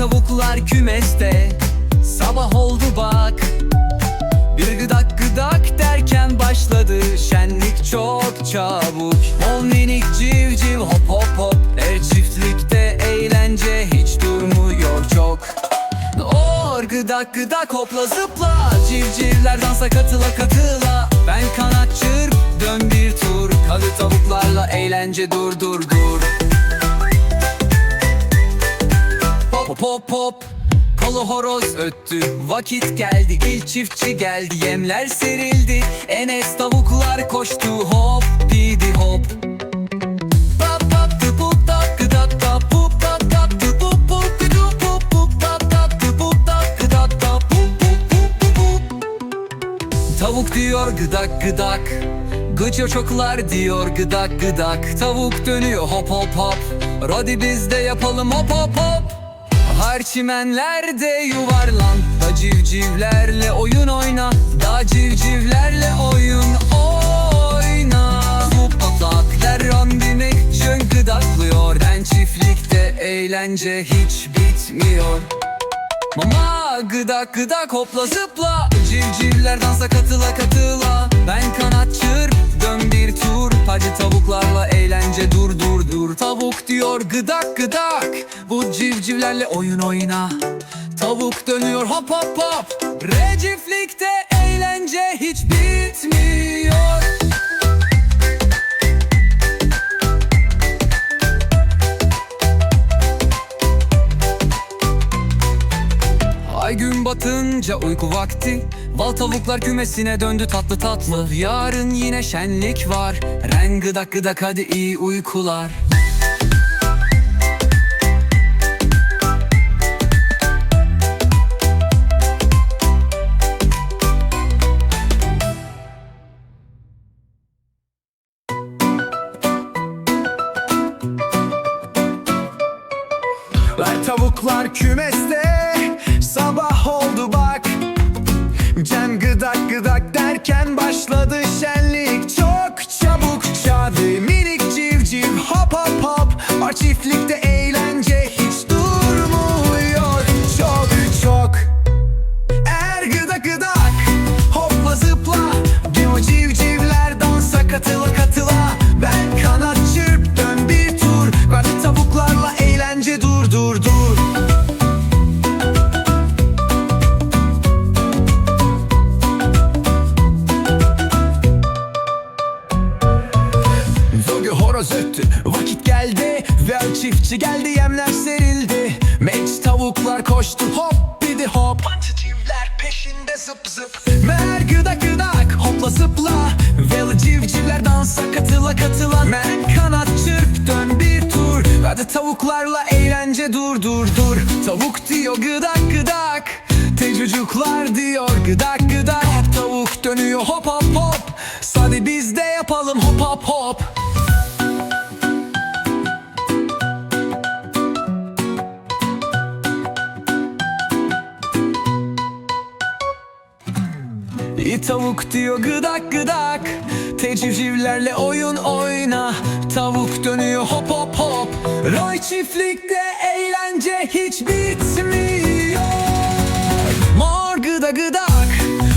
tavuklar kümeste. Sabah oldu bak Bir gıdak gıdak derken başladı Şenlik çok çabuk. Ol minik civciv hop hop hop Er çiftlikte eğlence hiç durmuyor çok. Or gıdak gıdak hopla zıpla Civcivler dansa katıla katıla. Ben kanat çırp dön bir tur Kadı tavuklarla eğlence dur dur dur. Hop hop hop Kolu horoz öttü. Vakit geldi. İlk çiftçi geldi. Yemler serildi. Enes tavuklar koştu. Hop pidi hop. Pap pap tı pup tap gıdak tap pup tap tap tı pup pup gıdu pup pup tap tap tı pup tap gıdak tap pup pup pup pup pup. Tavuk diyor gıdak gıdak. Gıcır çoklar diyor gıdak gıdak. Tavuk dönüyor hop hop hop. Hadi biz de yapalım hop hop hop Har çimenlerde yuvarlan. Da civcivlerle oyun oyna. Da civcivlerle oyun oyna. Hop patlak derran binek Jön gıdaklıyor. Ben çiftlikte eğlence hiç bitmiyor. Mama gıdak gıdak hopla zıpla. Civcivler dansa katıla katıla. Ben kanat çırp dön bir tur. Hadi tavuklarla eğlence dur dur dur. Tavuk diyor gıdak gıdak Civcivlerle oyun oyna. Tavuk dönüyor hop hop hop. Reciflikte eğlence hiç bitmiyor. Ay gün batınca uyku vakti. Bal tavuklar kümesine döndü tatlı tatlı. Yarın yine şenlik var. Ren gıdak gıdak hadi iyi uykular tavuklar kümeste. Sabah oldu bak. Cem gıdak gıdak derken başladı şenlik. Çok çabuk çadı minik civciv hop hop hop. Var çiftlikte eğlence çiftçi geldi Yemler serildi. Meç tavuklar koştu Hop bidi hop. Civcivler peşinde zıp zıp. Mer gıdak gıdak Hopla zıpla. Ve civcivler dansa katıla katıla. Men kanat çırp dön bir tur. Hadi tavuklarla eğlence dur dur dur. Tavuk diyor gıdak gıdak Te çocuklar diyor gıdak gıdak. Hop tavuk dönüyor hop hop hop. Hadi biz de yapalım İyi tavuk diyor gıdak gıdak. Tecivcivlerle oyun oyna. Tavuk dönüyor hop hop hop. Roy çiftlikte eğlence hiç bitmiyor. Mor gıda gıdak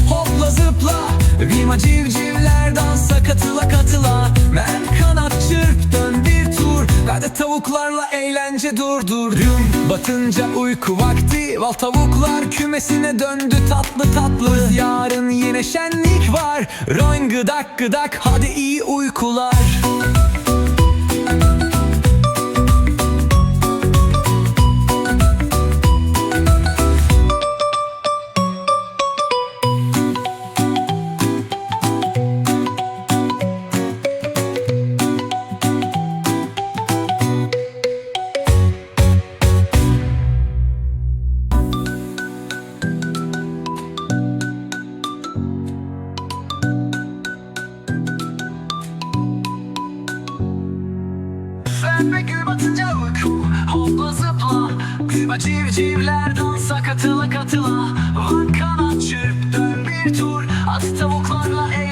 Hopla zıpla. Rima civcivler dansa katıla katıla. Men kanat tavuklarla eğlence dur dur Gün batınca uyku vakti Val tavuklar kümesine döndü. Tatlı tatlı Yarın yine şenlik var. Royn gıdak gıdak hadi iyi uykular Sen ve gün batınca uyku Hopla zıpla. Küba civcivler dansa katıla katıla. Van kanat çırp dön bir tur. At tavuklarla dur